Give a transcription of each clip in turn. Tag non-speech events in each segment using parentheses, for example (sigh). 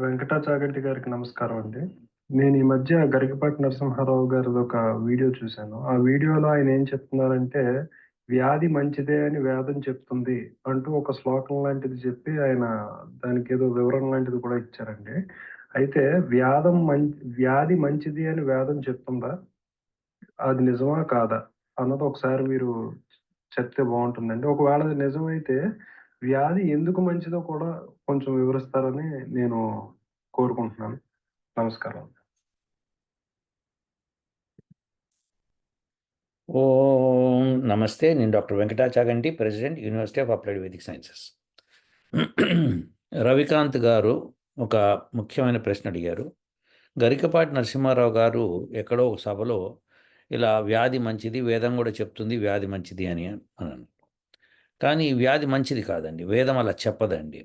వెంకటాచాగంటి గారికి నమస్కారం అండి. నేను ఈ మధ్య గరికపాటి నరసింహారావు గారిది ఒక వీడియో చూశాను. ఆ వీడియోలో ఆయన ఏం చెప్తున్నారంటే, వ్యాధి మంచిదే అని వేదం చెప్తుంది అంటూ ఒక శ్లోకం లాంటిది చెప్పి ఆయన దానికి ఏదో వివరణ లాంటిది కూడా ఇచ్చారండి. అయితే వ్యాధం మం వ్యాధి మంచిది అని వేదం చెప్తుందా? అది నిజమా? కాదా? అన్నది ఒకసారి మీరు చెప్తే బాగుంటుందండి ఒకవేళ నిజమైతే వ్యాధి ఎందుకు మంచిదో కూడా కొంచెం వివరిస్తారని నేను కోరుకుంటున్నాను. నమస్కారం. ఓం నమస్తే నేను doctor Venkata Chaganti president university of applied Vedic sciences Ravikanth గారు ఒక ముఖ్యమైన ప్రశ్న అడిగారు గరికపాటి నరసింహారావు గారు ఎక్కడో ఒక సభలో ఇలా వ్యాధి మంచిది వేదం కూడా చెప్తుంది వ్యాధి మంచిది అని అన్నాను కానీ వ్యాధి మంచిది కాదండి. వేదం అలా చెప్పదండి.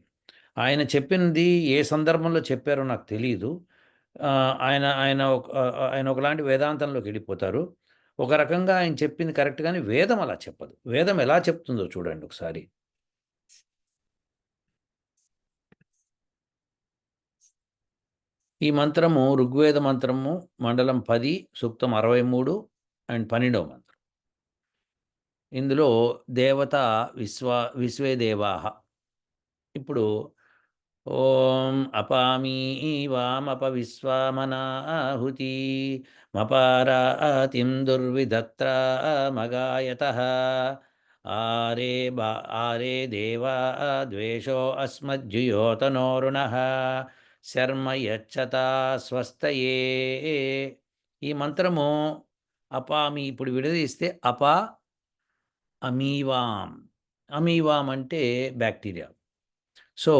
ఆయన చెప్పినది ఏ సందర్భంలో చెప్పారో నాకు తెలియదు ఆయన ఆయన ఒక ఆయన ఒకలాంటి వేదాంతంలోకి వెళ్ళిపోతారు. ఒక రకంగా ఆయన చెప్పింది కరెక్ట్ కానీ వేదం అలా చెప్పదు. వేదం ఎలా చెప్తుందో చూడండి ఒకసారి. ఈ మంత్రము ఋగ్వేద మంత్రము మండలం పది సూక్తం అరవై మూడు అండ్ పన్నెండవ మంత్రం. ఇందులో దేవత విశ్వ విశ్వే దేవాహ ఇప్పుడు ఓం అపామీ వామప విశ్వామనాహుతి మపారాతిం దుర్విధత్ర మగాయత. ఆరే బా ఆరే దేవా ద్వేషో అస్మజ్జుయోతనోరుణ. శర్మ యచ్చత స్వస్థయే. ఈ మంత్రము అపామి ఇప్పుడు విడదీస్తే అపా అమీవాం అమీవాం అంటే బ్యాక్టీరియా. సో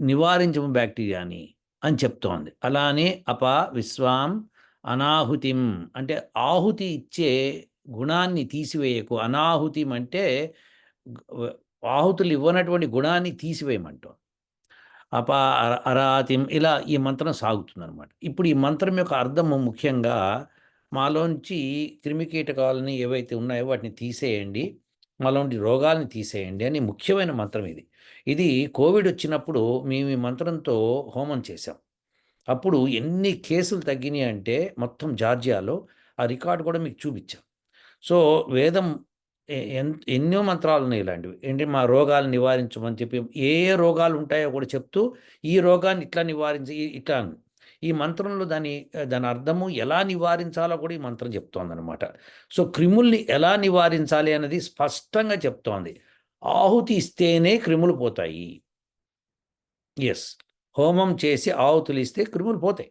నివారించము బ్యాక్టీరియాని అని చెప్తోంది. అలానే అప విశ్వాం అనాహుతిం అంటే ఆహుతి ఇచ్చే గుణాన్ని తీసివేయకు. అనాహుతిం అంటే ఆహుతులు ఇవ్వనటువంటి గుణాన్ని తీసివేయమంటాం. అప అరాతిం ఇలా ఈ మంత్రం సాగుతుంది అనమాట ఇప్పుడు ఈ మంత్రం యొక్క అర్థము ముఖ్యంగా మాలోంచి క్రిమికీటకాలని ఏవైతే ఉన్నాయో వాటిని తీసేయండి. మాలోంటి రోగాల్ని తీసేయండి అని ముఖ్యమైన మంత్రం ఇది. ఇది కోవిడ్ వచ్చినప్పుడు మేము ఈ మంత్రంతో హోమం చేశాం. అప్పుడు ఎన్ని కేసులు తగ్గినాయి అంటే మొత్తం జార్జియాలో ఆ రికార్డు కూడా మీకు చూపించాం. సో వేదం ఎన్నో మంత్రాలు ఉన్నాయి ఇలాంటివి. ఏంటి మా రోగాలు నివారించమని చెప్పి ఏ ఏ రోగాలు ఉంటాయో కూడా చెప్తూ ఈ రోగాన్ని ఇట్లా నివారించి ఇట్లా ఈ మంత్రంలో దాని దాని అర్థము ఎలా నివారించాలో కూడా ఈ మంత్రం చెప్తోంది అనమాట సో క్రిముల్ని ఎలా నివారించాలి అనేది స్పష్టంగా చెప్తోంది. ఆహుతి ఇస్తేనే క్రిములు పోతాయి. ఎస్ హోమం చేసి ఆహుతులు ఇస్తే క్రిములు పోతాయి.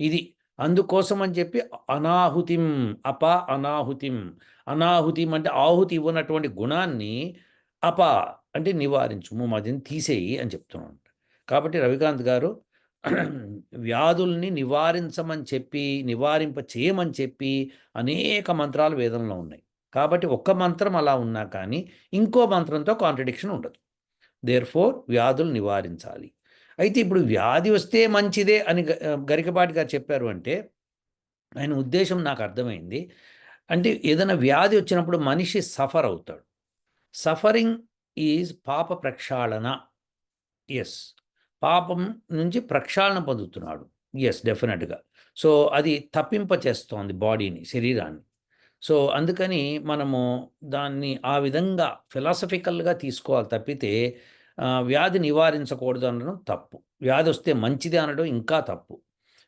ఇది అందుకోసం అని చెప్పి అనాహుతిం అప అనాహుతిం. అనాహుతిం అంటే ఆహుతి ఇవ్వనటువంటి గుణాన్ని అప అంటే నివారించుము మాదిని తీసేయి అని చెప్తున్నాను కాబట్టి రవికాంత్ గారు (clears throat) వ్యాధుల్ని నివారించమని చెప్పి నివారింప చేయమని చెప్పి అనేక మంత్రాలు వేదంలో ఉన్నాయి. కాబట్టి ఒక్క మంత్రం అలా ఉన్నా కానీ ఇంకో మంత్రంతో కాంట్రడిక్షన్ ఉండదు. దేర్ ఫోర్ వ్యాధులు నివారించాలి. అయితే ఇప్పుడు వ్యాధి వస్తే మంచిదే అని గరికపాటి గారు చెప్పారు అంటే ఆయన ఉద్దేశం నాకు అర్థమైంది. అంటే ఏదైనా వ్యాధి వచ్చినప్పుడు మనిషి సఫర్ అవుతాడు. సఫరింగ్ ఈజ్ పాప ప్రక్షాళన. ఎస్ పాపం నుంచి ప్రక్షాళన పొందుతున్నాడు. ఎస్ డెఫినెట్గా సో అది తప్పింప చేస్తోంది బాడీని శరీరాన్ని. సో అందుకని మనము దాన్ని ఆ విధంగా ఫిలాసఫికల్గా తీసుకోవాలి తప్పితే వ్యాధి నివారించకూడదు అనడం తప్పు. వ్యాధి వస్తే మంచిది అనడం ఇంకా తప్పు.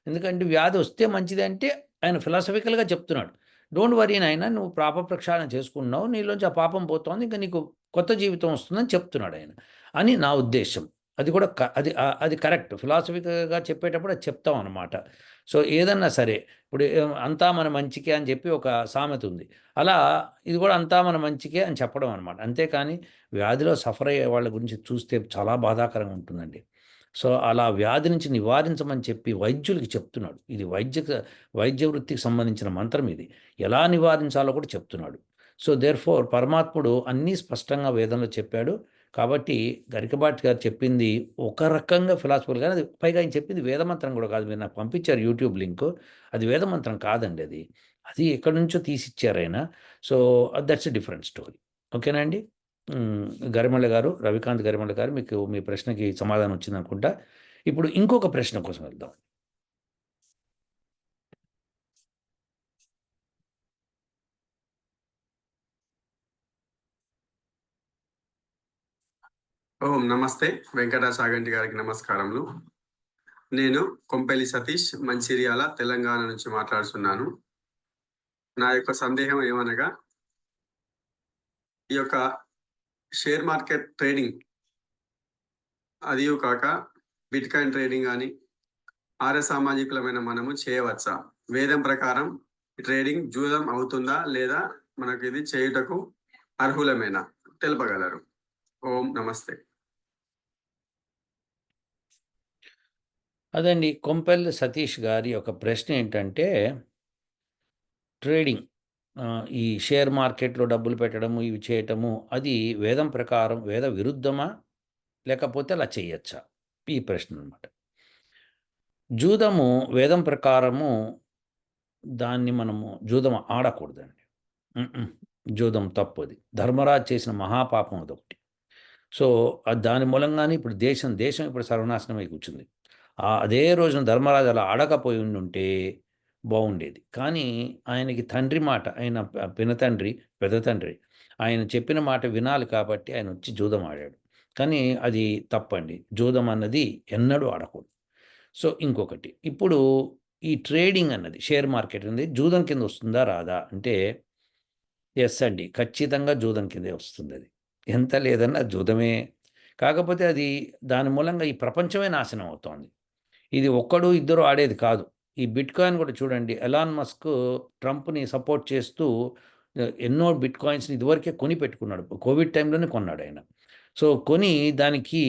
ఎందుకంటే వ్యాధి వస్తే మంచిది అంటే ఆయన ఫిలాసఫికల్గా చెప్తున్నాడు. డోంట్ వరీ నాయన నువ్వు పాప ప్రక్షాళన చేసుకున్నావు నీలోంచి ఆ పాపం పోతోంది ఇంకా నీకు కొత్త జీవితం వస్తుందని చెప్తున్నాడు ఆయన. అని నా ఉద్దేశం. అది కూడా అది అది కరెక్ట్. ఫిలాసఫికల్గా చెప్పేటప్పుడు అది చెప్తాం అనమాట సో ఏదన్నా సరే ఇప్పుడు అంతా మన మంచికే అని చెప్పి ఒక సామెత ఉంది. అలా ఇది కూడా అంతా మన మంచికే అని చెప్పడం అనమాట అంతేకాని వ్యాధిలో సఫర్ అయ్యే వాళ్ళ గురించి చూస్తే చాలా బాధాకరంగా ఉంటుందండి. సో అలా వ్యాధి నుంచి నివారించమని చెప్పి వైద్యులకి చెప్తున్నాడు. ఇది వైద్య వైద్య వృత్తికి సంబంధించిన మంత్రం ఇది. ఎలా నివారించాలో కూడా చెప్తున్నాడు. సో దేర్ ఫోర్ పరమాత్ముడు అన్నీ స్పష్టంగా వేదంలో చెప్పాడు. కాబట్టి గరికబాటి గారు చెప్పింది ఒక రకంగా ఫిలాసఫర్ కానీ అది పైగా ఆయన చెప్పింది వేదమంత్రం కూడా కాదు. మీరు నాకు పంపించారు యూట్యూబ్ లింక్. అది వేదమంత్రం కాదండి అది. అది ఎక్కడి నుంచో తీసిచ్చారు ఆయన. So that's a different story ఓకేనా అండి? గరిమళ్ళ గారు రవికాంత్ గరిమళ్ళ గారు మీకు మీ ప్రశ్నకి సమాధానం వచ్చింది అనుకుంటా ఇప్పుడు ఇంకొక ప్రశ్న కోసం వెళ్దాం. ఓం నమస్తే. వెంకట సాగంటి గారికి నమస్కారములు. నేను కొంపెల్లి సతీష్ మంచిర్యాల తెలంగాణ నుంచి మాట్లాడుతున్నాను. నా యొక్క సందేహం ఏమనగా ఈ యొక్క షేర్ మార్కెట్ ట్రేడింగ్ అది కాక బిట్ కాయిన్ ట్రేడింగ్ కానీ ఆర్య సామాజికులమైన మనము చేయవచ్చా? వేదం ప్రకారం ట్రేడింగ్ జూదం అవుతుందా లేదా మనకు ఇది చేయుటకు అర్హులమేనా? తెలుపగలరు. ఓం నమస్తే. అదండి. కొంపెల్లి సతీష్ గారి యొక్క ప్రశ్న ఏంటంటే ట్రేడింగ్ ఈ షేర్ మార్కెట్లో డబ్బులు పెట్టడము ఇవి చేయటము అది వేదం ప్రకారం వేద విరుద్ధమా? లేకపోతే అలా చేయొచ్చా? ఈ ప్రశ్న అనమాట జూదము వేదం ప్రకారము దాన్ని మనము జూదం ఆడకూడదండి. జూదం తప్పది. ధర్మరాజు చేసిన మహాపాపం అదొకటి. సో దాని మూలంగానే ఇప్పుడు దేశం దేశం ఇప్పుడు సర్వనాశనం అయి కూర్చుంది. అదే రోజున ధర్మరాజు అలా ఆడకపోయి ఉండుంటే బాగుండేది కానీ ఆయనకి తండ్రి మాట ఆయన పిన తండ్రి పెద్ద తండ్రి ఆయన చెప్పిన మాట వినాలి కాబట్టి ఆయన వచ్చి జూదం ఆడాడు. కానీ అది తప్పండి. జూదం అన్నది ఎన్నడూ ఆడకూడదు. సో ఇంకొకటి. ఇప్పుడు ఈ ట్రేడింగ్ అన్నది షేర్ మార్కెట్ అనేది జూదం కింద వస్తుందా రాదా అంటే ఎస్ అండి. ఖచ్చితంగా జూదం కిందే వస్తుంది అది. ఎంత లేదన్నా జూదమే. కాకపోతే అది దాని మూలంగా ఈ ప్రపంచమే నాశనం అవుతోంది. ఇది ఒక్కడు ఇద్దరు ఆడేది కాదు. ఈ బిట్ కాయిన్ కూడా చూడండి ఎలాన్ మస్క్ ట్రంప్ని సపోర్ట్ చేస్తూ ఎన్నో బిట్ కాయిన్స్ని ఇదివరకే కొని పెట్టుకున్నాడు. కోవిడ్ టైంలోనే కొన్నాడు ఆయన. సో కొని దానికి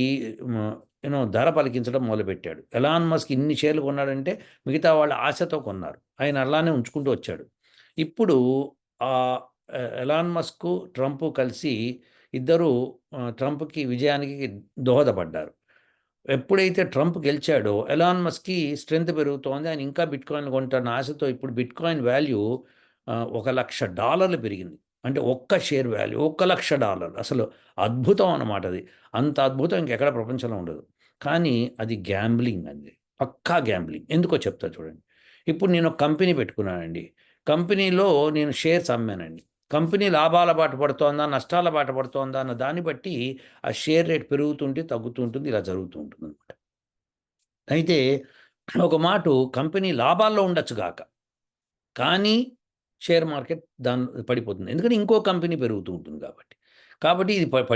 యూనో ధర పలికించడం మొదలుపెట్టాడు. ఎలాన్ మస్క్ ఇన్ని షేర్లు కొన్నాడంటే మిగతా వాళ్ళ ఆశతో కొన్నారు. ఆయన అలానే ఉంచుకుంటూ వచ్చాడు. ఇప్పుడు ఆ ఎలాన్ మస్క్ ట్రంప్ కలిసి ఇద్దరు ట్రంప్కి విజయానికి దోహదపడ్డారు. ఎప్పుడైతే ట్రంప్ గెలిచాడో ఎలాన్ మస్క్కి స్ట్రెంత్ పెరుగుతోంది. ఆయన ఇంకా బిట్ కాయిన్ కొంటారన్న ఆశతో ఇప్పుడు బిట్ కాయిన్ వాల్యూ ఒక లక్ష డాలర్లు పెరిగింది. అంటే ఒక్క షేర్ వాల్యూ ఒక్క లక్ష డాలర్లు. అసలు అద్భుతం అన్నమాట అది. అంత అద్భుతం ఇంకెక్కడ ప్రపంచంలో ఉండదు. కానీ అది గ్యాంబ్లింగ్ అండి. పక్కా గ్యాంబ్లింగ్. ఎందుకో చెప్తా చూడండి. ఇప్పుడు నేను ఒక కంపెనీ పెట్టుకున్నానండి. కంపెనీలో నేను షేర్స్ అమ్మానండి. కంపెనీ లాభాల బాట పడుతోందా నష్టాల బాట పడుతోందా అన్న దాన్ని బట్టి ఆ షేర్ రేట్ పెరుగుతుంటే తగ్గుతూ ఉంటుంది ఇలా జరుగుతూ ఉంటుంది అనమాట అయితే ఒక మాట కంపెనీ లాభాల్లో ఉండొచ్చు గాక కానీ షేర్ మార్కెట్ దాని పడిపోతుంది. ఎందుకంటే ఇంకో కంపెనీ పెరుగుతూ ఉంటుంది కాబట్టి. కాబట్టి ఇది ప-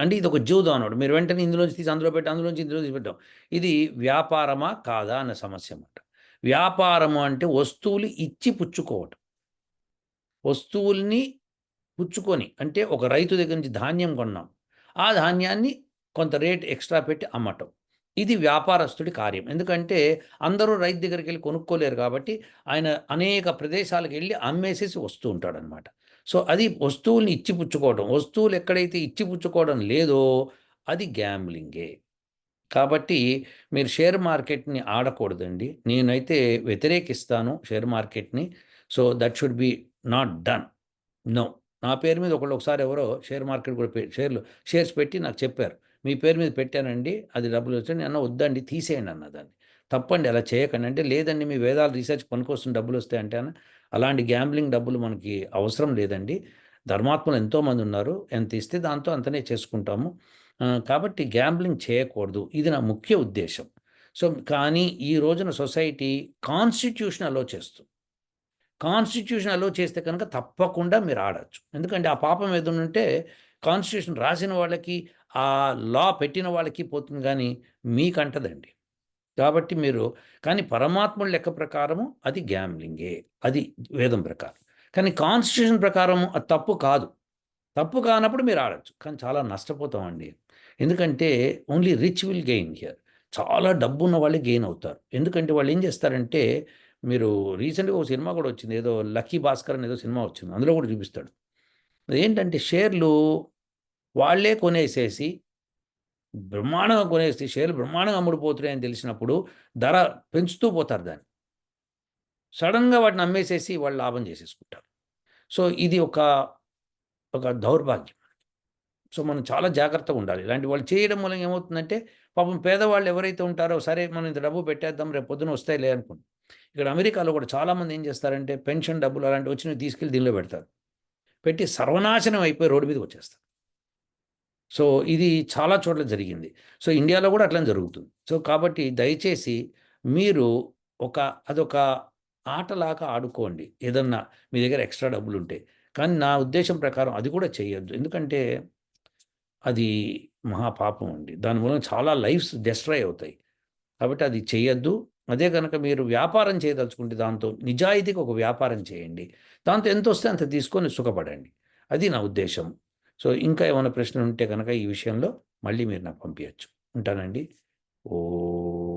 అంటే ఇది ఒక జూదం అన్నాడు. మీరు వెంటనే ఇందులోంచి తీసి అందులో పెట్టి అందులోంచి ఇందులో తీసి పెట్టాం. ఇది వ్యాపారమా కాదా అన్న సమస్య అన్నమాట. వ్యాపారము అంటే వస్తువులు ఇచ్చి పుచ్చుకోవటం. వస్తువుల్ని పుచ్చుకొని అంటే ఒక రైతు దగ్గర నుంచి ధాన్యం కొన్నాం. ఆ ధాన్యాన్ని కొంత రేట్ ఎక్స్ట్రా పెట్టి అమ్మటం. ఇది వ్యాపారస్తుడి కార్యం. ఎందుకంటే అందరూ రైతు దగ్గరికి వెళ్ళి కొనుక్కోలేరు కాబట్టి ఆయన అనేక ప్రదేశాలకు వెళ్ళి అమ్మేసేసి వస్తూ ఉంటాడనమాట. సో అది వస్తువుల్ని ఇచ్చిపుచ్చుకోవడం వస్తువులు ఎక్కడైతే ఇచ్చిపుచ్చుకోవడం లేదో అది గ్యాంబ్లింగే. కాబట్టి మీరు షేర్ మార్కెట్ని ఆడకూడదండి. నేనైతే వ్యతిరేకిస్తాను షేర్ మార్కెట్ని. So that should be not done. No. నా పేరు మీద ఒకళ్ళు ఒకసారి ఎవరో షేర్ మార్కెట్ కూడా పె- షేర్లు షేర్స్ పెట్టి నాకు చెప్పారు. మీ పేరు మీద పెట్టానండి అది డబ్బులు వచ్చాయి అన్న వద్దండి తీసేయండి అన్న దాన్ని. తప్పండి అలా చేయకండి. అంటే లేదండి మీ వేదాలు రీసెర్చ్ పనికొస్తుంది డబ్బులు వస్తాయి అంటే అన్న అలాంటి గ్యాంబ్లింగ్ డబ్బులు మనకి అవసరం లేదండి. ధర్మాత్మలు ఎంతోమంది ఉన్నారు ఎంత ఇస్తే దాంతో అంతనే చేసుకుంటాము. కాబట్టి గ్యాంబ్లింగ్ చేయకూడదు. ఇది నా ముఖ్య ఉద్దేశం. సో కానీ ఈ రోజున సొసైటీ కాన్స్టిట్యూషన్ అలో చేస్తుంది. కాన్స్టిట్యూషన్ అలో చేస్తే కనుక తప్పకుండా మీరు ఆడచ్చు. ఎందుకంటే ఆ పాపం ఏదైనా కాన్స్టిట్యూషన్ రాసిన వాళ్ళకి ఆ లా పెట్టిన వాళ్ళకి పోతుంది కానీ మీకు అంటదండి. కాబట్టి మీరు కానీ పరమాత్ముడు లెక్క ప్రకారము అది గ్యామ్లింగే అది వేదం ప్రకారం. కానీ కాన్స్టిట్యూషన్ ప్రకారము అది తప్పు కాదు. తప్పు కానప్పుడు మీరు ఆడచ్చు. కానీ చాలా నష్టపోతామండి. ఎందుకంటే only rich will gain here. చాలా డబ్బు ఉన్న వాళ్ళే గెయిన్ అవుతారు. ఎందుకంటే వాళ్ళు ఏం చేస్తారంటే మీరు రీసెంట్గా ఒక సినిమా కూడా వచ్చింది. ఏదో లక్కీ భాస్కర్ అని ఏదో సినిమా వచ్చింది. అందులో కూడా చూపిస్తాడు. ఏంటంటే షేర్లు వాళ్ళే కొనేసేసి బ్రహ్మాండంగా కొనేసి షేర్లు బ్రహ్మాండంగా అమ్ముడిపోతున్నాయని అని తెలిసినప్పుడు ధర పెంచుతూ పోతారు దాన్ని. సడన్గా వాటిని అమ్మేసేసి వాళ్ళు లాభం చేసేసుకుంటారు. సో ఇది ఒక ఒక దౌర్భాగ్యం. సో మనం చాలా జాగ్రత్తగా ఉండాలి. ఇలాంటి వాళ్ళు చేయడం మూలంగా ఏమవుతుందంటే పాపం పేదవాళ్ళు ఎవరైతే ఉంటారో సరే మనం ఇంత డబ్బు పెట్టేద్దాం రేపు పొద్దున వస్తాయిలే అనుకుంటాం ఇక్కడ అమెరికాలో కూడా చాలామంది ఏం చేస్తారంటే పెన్షన్ డబ్బులు అలాంటివి వచ్చినవి తీసుకెళ్ళి దీనిలో పెడతారు. పెట్టి సర్వనాశనం అయిపోయి రోడ్డు మీదకి వచ్చేస్తారు. సో ఇది చాలా చోట్ల జరిగింది. సో ఇండియాలో కూడా అట్లనే జరుగుతుంది. సో కాబట్టి దయచేసి మీరు ఒక అదొక ఆటలాగా ఆడుకోండి. ఏదన్నా మీ దగ్గర ఎక్స్ట్రా డబ్బులు ఉంటే కానీ నా ఉద్దేశం ప్రకారం అది కూడా చేయొద్దు. ఎందుకంటే అది మహాపాపం అండి. దాని మూలం చాలా లైఫ్స్ డిస్ట్రాయ్ అవుతాయి. కాబట్టి అది చేయొద్దు. అదే కనుక మీరు వ్యాపారం చేయదలుచుకుంటే దాంతో నిజాయితీగా ఒక వ్యాపారం చేయండి. దాంతో ఎంత వస్తే అంత తీసుకొని సుఖపడండి. అది నా ఉద్దేశం. సో ఇంకా ఏమైనా ప్రశ్నలు ఉంటే కనుక ఈ విషయంలో మళ్ళీ మీరు నాకు పంపించచ్చు ఉంటానండి. ఓ